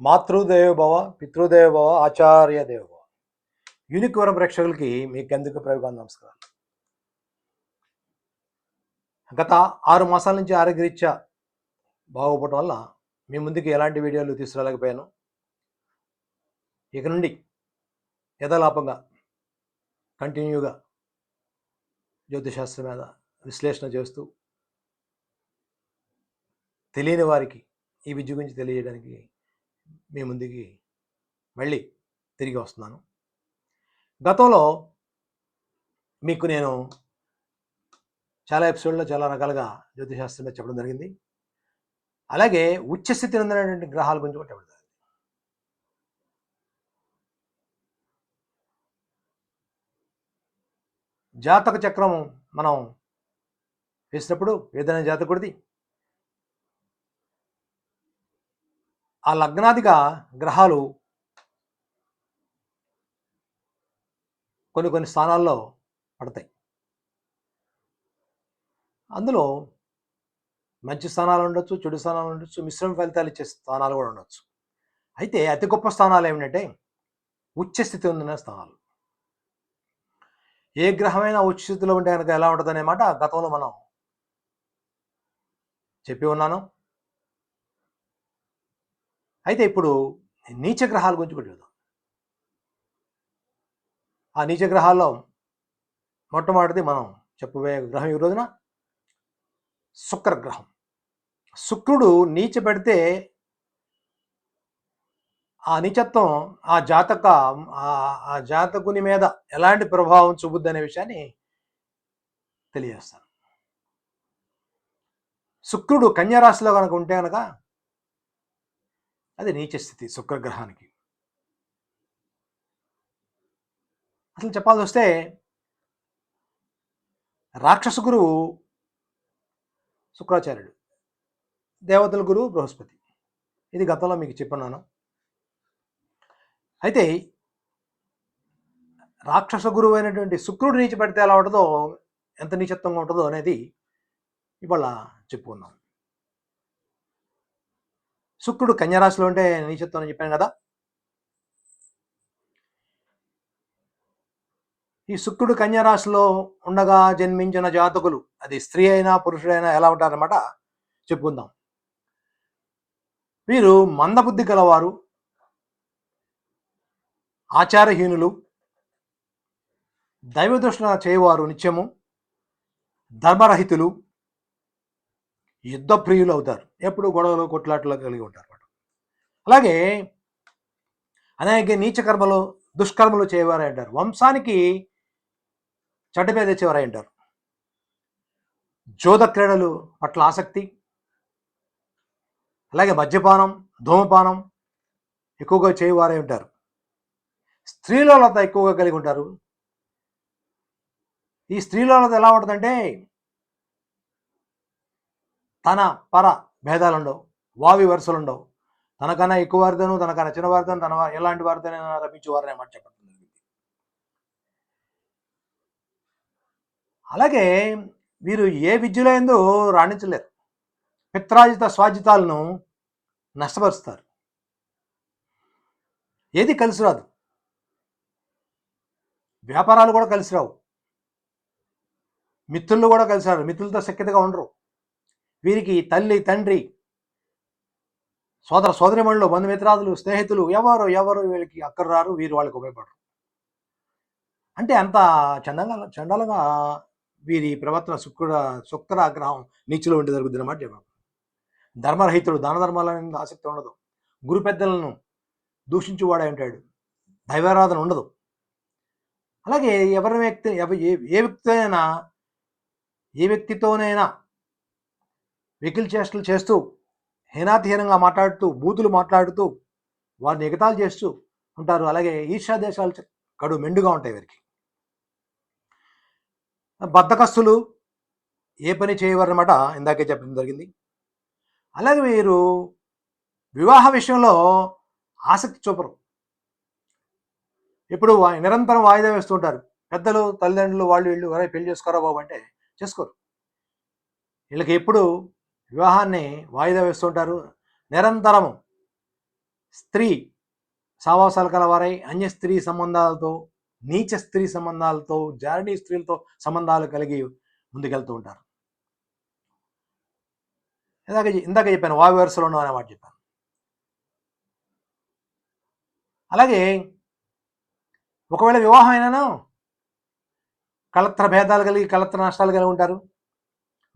మాతృదేవోభవ పితృదేవభవ ఆచార్య దేవభవ. Unique ప్రేక్షకులకి మీకు ఎందుకు ప్రయోగాలు? నమస్కారాలు గత ఆరు మాసాల నుంచి ఆరోగ్యరీత్యా బాగోపోవటం వల్ల మీ ముందుకు ఎలాంటి వీడియోలు తీసుకురాలేకపోయాను. ఇక నుండి యథాలాపంగా కంటిన్యూగా జ్యోతిశాస్త్రం మీద విశ్లేషణ చేస్తూ తెలియని వారికి ఈ విద్య గురించి తెలియజేయడానికి మీ ముందుకి మళ్ళీ తిరిగి వస్తున్నాను. గతంలో మీకు నేను చాలా ఎపిసోడ్లో చాలా రకాలుగా జ్యోతిశాస్త్రంలో చెప్పడం జరిగింది. అలాగే ఉచ్చస్థితి ఉన్నటువంటి గ్రహాల గురించి కూడా చెప్పడం జరిగింది. జాతక చక్రం మనం వేసినప్పుడు ఏదైనా జాతకుడిది? ఆ లగ్నాదిగా గ్రహాలు కొన్ని కొన్ని స్థానాల్లో పడతాయి. అందులో మంచి స్థానాలు ఉండొచ్చు చెడు స్థానాలు ఉండొచ్చు మిశ్రమ ఫలితాలు ఇచ్చే స్థానాలు కూడా ఉండొచ్చు. అయితే అతి గొప్ప స్థానాలు ఏమిటంటే ఉచ్చస్థితి ఉన్న స్థానాలు. ఏ గ్రహమైన ఉచ్చస్థితిలో ఉంటే కనుక ఎలా ఉంటుందనే మాట గతంలో మనం చెప్పి ఉన్నాను. అయితే ఇప్పుడు నీచ గ్రహాల గురించి కూడా చూద్దాం. ఆ నీచ గ్రహాల్లో మొట్టమొదటిది మనం చెప్పబోయే గ్రహం ఈ రోజున శుక్రగ్రహం. శుక్రుడు నీచ పెడితే ఆ నీచత్వం ఆ జాతక ఆ జాతకుని మీద ఎలాంటి ప్రభావం చూపుద్ది అనే విషయాన్ని తెలియజేస్తాను. శుక్రుడు కన్యారాశిలో కనుక ఉంటే కనుక అది నీచ స్థితి శుక్రగ్రహానికి. అసలు చెప్పాల్సి వస్తే రాక్షస గురువు శుక్రాచార్యుడు దేవతల గురువు బృహస్పతి. ఇది గతంలో మీకు చెప్పన్నాను. అయితే రాక్షస గురువు అయినటువంటి శుక్రుడు నీచి పెడితే ఎలా ఉంటుందో ఎంత నీచత్వంగా ఉంటుందో అనేది ఇవాళ చెప్పుకున్నాం శుక్రుడు కన్యరాశిలో ఉంటే నీచత్వం అని చెప్పాను కదా? ఈ శుక్రుడు కన్యరాశిలో ఉండగా జన్మించిన జాతకులు అది స్త్రీ అయినా పురుషుడైనా ఎలా ఉంటారన్నమాట? చెప్పుకుందాం. వీరు మందబుద్ధి గలవారు ఆచారహీనులు దైవదృష్ణ చేయవారు నిత్యము ధర్మరహితులు యుద్ధ ప్రియులు అవుతారు. ఎప్పుడు గొడవలు కొట్లాటలు కలిగి ఉంటారు అన్నమాట. అలాగే అనేక నీచ కర్మలు దుష్కర్మలు చేయవారై అంటారు. వంశానికి చెడ్డ మీద తెచ్చేవారై అంటారు. జోద క్రీడలు పట్ల ఆసక్తి అలాగే మద్యపానం ధూమపానం ఎక్కువగా చేయవారై ఉంటారు. స్త్రీలత ఎక్కువగా కలిగి ఉంటారు. ఈ స్త్రీలత ఎలా ఉంటుందంటే తన పర భేదాలు ఉండవు వావి వరుసలు ఉండవు తనకన్నా ఎక్కువ వారితోనూ తనకన్నా చిన్న వారితోనూ తన ఎలాంటి వారితోనైనా రప్పించేవారని మాట చెప్పడం జరిగింది. అలాగే వీరు ఏ విద్యలో ఏందో రాణించలేరు. పిత్రాజిత స్వాజితాలను నష్టపరుస్తారు. ఏది కలిసి రాదు. వ్యాపారాలు కూడా కలిసి రావు. మిత్రులు కూడా కలిసి రారు. మిత్రులతో శక్తిగా ఉండరు. వీరికి తల్లి తండ్రి సోదర సోదరిమణులు బంధుమిత్రాదులు స్నేహితులు ఎవరు ఎవరు వీళ్ళకి అక్కడ రారు వీరు వాళ్ళకి ఉపయోగపడరు. అంటే అంత చందంగా చండాలంగా వీరి ప్రవర్తన శుక్ర శుక్రాగ్రహం నీచులో ఉండి జరుగుతుంది అన్నమాట చెప్పాం ధర్మరహితుడు దాన ధర్మాలని ఆసక్తి ఉండదు. గురు పెద్దలను దూషించువాడే ఉంటాడు. దైవారాధన ఉండదు. అలాగే ఎవరి వ్యక్తి ఏ వ్యక్తి అయినా ఏ వ్యక్తితోనైనా వెకిల్ చేష్టలు చేస్తూ హీనాతిహీనంగా మాట్లాడుతూ బూతులు మాట్లాడుతూ వారిని ఎగతాలు చేస్తూ ఉంటారు. అలాగే ఈర్షా దేశాలు కడు మెండుగా ఉంటాయి వీరికి. బద్దకస్తులు ఏ పని చేయవారనమాట ఇందాకే చెప్పడం జరిగింది. అలాగే వీరు వివాహ విషయంలో ఆసక్తి చూపరు. ఇప్పుడు నిరంతరం వాయిదా వేస్తుంటారు పెద్దలు తల్లిదండ్రులు వాళ్ళు వీళ్ళు పెళ్ళి చేసుకోరా బాబు అంటే చేసుకోరు. వీళ్ళకి ఎప్పుడు వివాహాన్ని వాయిదా వేస్తుంటారు. నిరంతరము స్త్రీ సావాసాలు కలవారై అన్య స్త్రీ సంబంధాలతో నీచ స్త్రీ సంబంధాలతో జారణీ స్త్రీలతో సంబంధాలు కలిగి ముందుకెళ్తూ ఉంటారు. ఇందాక ఇందాక చెప్పాను వాయు వరుసలో అనే మాట చెప్పాను. అలాగే ఒకవేళ వివాహం అయినాను కలత్ర భేదాలు కలిగి కలత్ర నష్టాలు కలిగి ఉంటారు.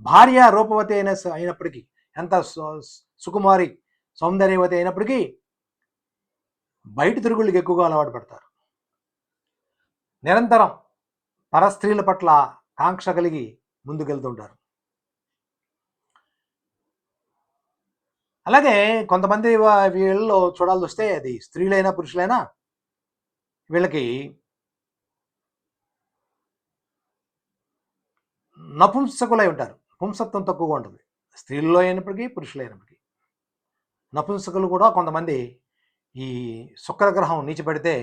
భార్య రూపవతి అయిన అయినప్పటికీ ఎంత సుకుమారి సౌందర్యవతి అయినప్పటికీ బయట తిరుగుళ్ళకి ఎక్కువగా అలవాటు పడతారు. నిరంతరం పరస్త్రీల పట్ల కాంక్ష కలిగి ముందుకెళ్తుంటారు. అలాగే కొంతమంది వీళ్ళలో చూడాల్సి వస్తే అది స్త్రీలైనా పురుషులైనా వీళ్ళకి నపుంసకులై ఉంటారు. పుంసత్వం తక్కువగా ఉంటుంది. స్త్రీల్లో అయినప్పటికీ పురుషులైనప్పటికీ నపుంసకులు కూడా కొంతమంది ఈ శుక్రగ్రహం నీచిపెడితే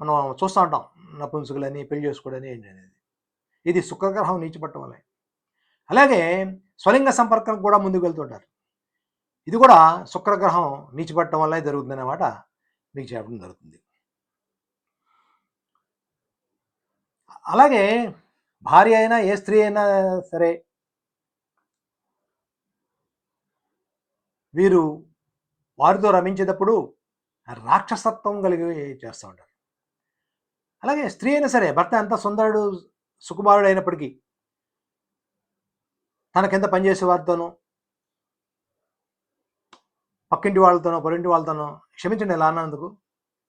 మనం చూస్తూ ఉంటాం నపుంసకులని పెళ్ళి చేసుకోవడని ఏంటి అనేది. ఇది శుక్రగ్రహం నీచిపట్టడం వల్లే. అలాగే స్వలింగ సంపర్కం కూడా ముందుకు వెళ్తుంటారు ఇది కూడా శుక్రగ్రహం నీచిపట్టడం వల్లే జరుగుతుంది అన్నమాట మీకు చెప్పడం జరుగుతుంది. అలాగే భార్య అయినా ఏ స్త్రీ అయినా సరే వీరు వారితో రమించేటప్పుడు రాక్షసత్వం కలిగి చేస్తూ ఉంటారు. అలాగే స్త్రీ అయినా సరే భర్త ఎంత సుందరుడు సుకుమారుడు అయినప్పటికీ తనకెంత పనిచేసే వారితోనూ పక్కింటి వాళ్ళతోనో పొరింటి వాళ్ళతోనో క్షమించండి ఎలా అన్నందుకు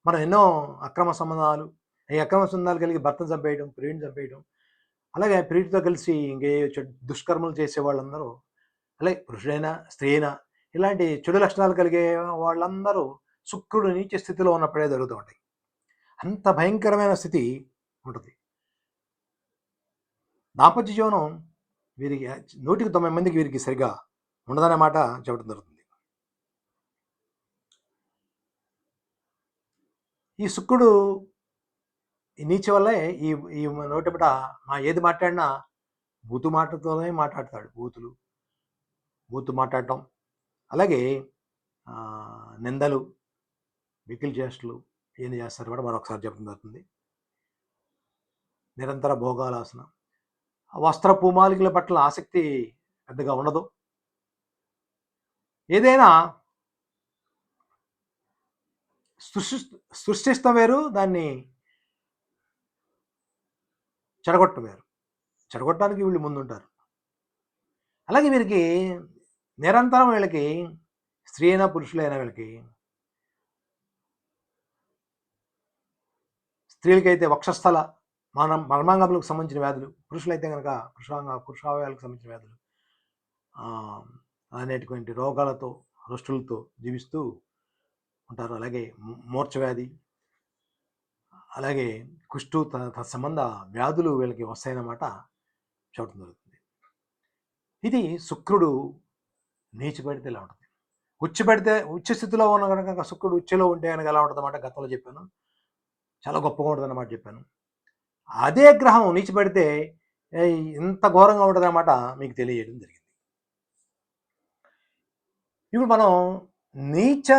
మనం ఎన్నో అక్రమ సంబంధాలు ఈ అక్రమ సంబంధాలు కలిగి భర్తను చంపేయడం ప్రియుడిని చంపేయడం అలాగే ప్రీతితో కలిసి ఇంకే దుష్కర్మలు చేసే వాళ్ళందరూ అలాగే పురుషుడైనా స్త్రీ అయినా ఇలాంటి చెడు లక్షణాలు కలిగే వాళ్ళందరూ శుక్రుడు నీచ స్థితిలో ఉన్నప్పుడే జరుగుతూ ఉంటాయి. అంత భయంకరమైన స్థితి ఉంటుంది. దాంపత్య జీవనం వీరికి నూటికి తొంభై మందికి వీరికి సరిగా ఉండదనే మాట చెప్పడం జరుగుతుంది. ఈ శుక్రుడు నీచ వల్లే ఈ ఈ నోటిపట మా ఏది మాట్లాడినా బూతు మాటతోనే మాట్లాడతాడు బూతులు. బూతు మాట్లాడటం. అలాగే నిందలు వికిల్ చేష్టలు ఏం చేస్తారు కూడా మరొకసారి చెప్పడం జరుగుతుంది. నిరంతర భోగాలాసన. వస్త్ర పూమాలికల పట్ల ఆసక్తి పెద్దగా ఉండదు. ఏదైనా సృష్టి సృష్టిస్తాం వేరు దాన్ని చెడగొట్టవేరు చెడగొట్టడానికి వీళ్ళు ముందుంటారు. అలాగే వీరికి నిరంతరం వీళ్ళకి స్త్రీ అయినా పురుషులైనా వీళ్ళకి స్త్రీలకైతే వక్షస్థల మన మర్మాంగములకు సంబంధించిన వ్యాధులు పురుషులైతే కనుక పురుషాంగ పురుషావయాలకు సంబంధించిన వ్యాధులు అనేటువంటి రోగాలతో రుష్టులతో జీవిస్తూ ఉంటారు. అలాగే మూర్చ వ్యాధి అలాగే కుష్టు తన సంబంధ వ్యాధులు వీళ్ళకి వస్తాయన్నమాట చూడటం జరుగుతుంది. ఇది శుక్రుడు నీచి పెడితే ఇలా ఉంటుంది. ఉచ్చి పెడితే ఉచ్చ స్థితిలో ఉన్న కనుక శుక్రుడు ఉచ్చలో ఉంటే కనుక ఎలా ఉంటుంది అన్నమాట గతంలో చెప్పాను. చాలా గొప్పగా ఉంటుంది అన్నమాట చెప్పాను. అదే గ్రహం నీచి పెడితే ఇంత ఘోరంగా ఉంటుంది అన్నమాట మీకు తెలియజేయడం జరిగింది. ఇప్పుడు మనం నీచ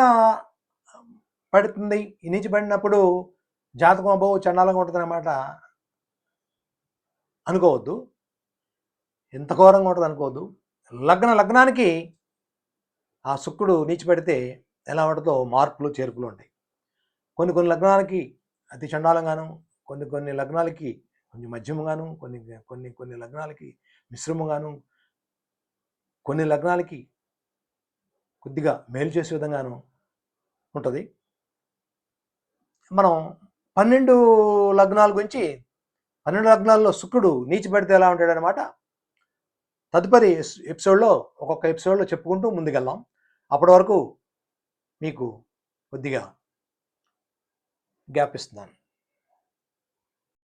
పడుతుంది ఈ నీచి పడినప్పుడు జాతకం అబ్బో చండాలంగా ఉంటుంది అన్నమాట అనుకోవద్దు. ఎంత ఘోరంగా ఉంటుంది అనుకోవద్దు. లగ్న లగ్నానికి ఆ శుక్రుడు నీచిపెడితే ఎలా ఉంటుందో మార్పులు చేర్పులు ఉంటాయి. కొన్ని కొన్ని లగ్నాలకి అతి చండాలంగాను కొన్ని కొన్ని లగ్నాలకి కొంచెం మధ్యముగాను కొన్ని కొన్ని కొన్ని లగ్నాలకి మిశ్రమంగాను కొన్ని లగ్నాలకి కొద్దిగా మేలు చేసే విధంగాను ఉంటుంది. మనం పన్నెండు లగ్నాల గురించి పన్నెండు లగ్నాల్లో శుక్రుడు నీచి పెడితే ఎలా ఉంటాడనమాట తదుపరి ఎపిసోడ్లో ఒక్కొక్క ఎపిసోడ్లో చెప్పుకుంటూ ముందుకెళ్దాం. అప్పటి వరకు మీకు కొద్దిగా గ్యాప్ ఇస్తున్నాను.